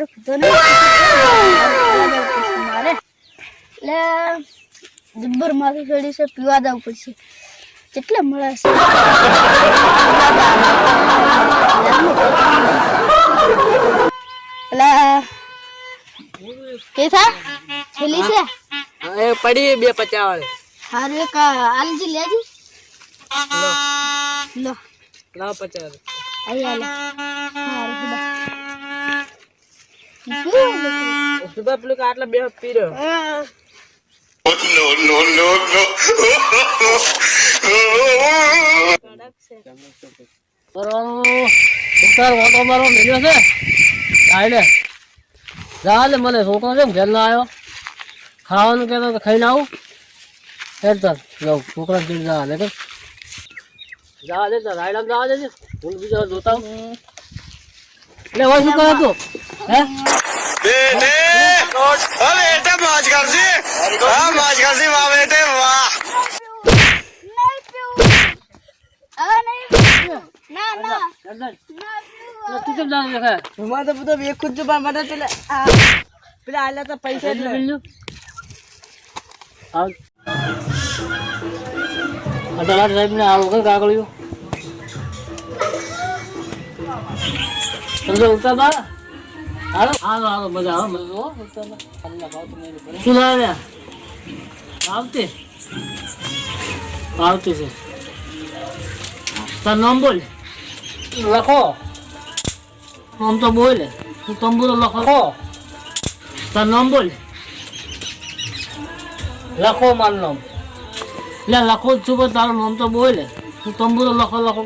દારૂ પીધો નહીં મારે. એટલે જબ્બર માફી ખેડી છે પીવા દઉં પડશે કેટલા મળે છે? એટલે કેસા છેલ્લી છે? એ પડી બે પચાસ હારું એક આલજી લેજી. સુબહ પેલું કે મને છોકરો છે ઘેર ખાવાનું કહેતો તો ખાઈને આવું. હેર જાઉં. છોકરા ઘેર જા. લે કે જા દે રાયડા જવા દેજે. હું બીજા જોતા એટલે હવે શું કરે તું હે બેટે ઓ બેટે મોજ કરજી હા મોજ કરજી વાહ બેટે વાહ. નહીં પીવું હવે. ના આ પેલા આલ્યા સમજો ઉતાર બા હાલો. હાલો હાલો મજા આવે મજા હો ઉતાર બા. અલ્લાહ ભાવ તમને પડે. શું લાવ્યા? આવતી આવતી છે. તાર નામ બોલ. લખો. નામ તો બોલ. તું તંબુરો લખો. તાર નામ બોલ. લખો મારું નામ. લે લખો જ છું પણ તારું નામ તો બોલે. તું તંબુરો લખો લખો.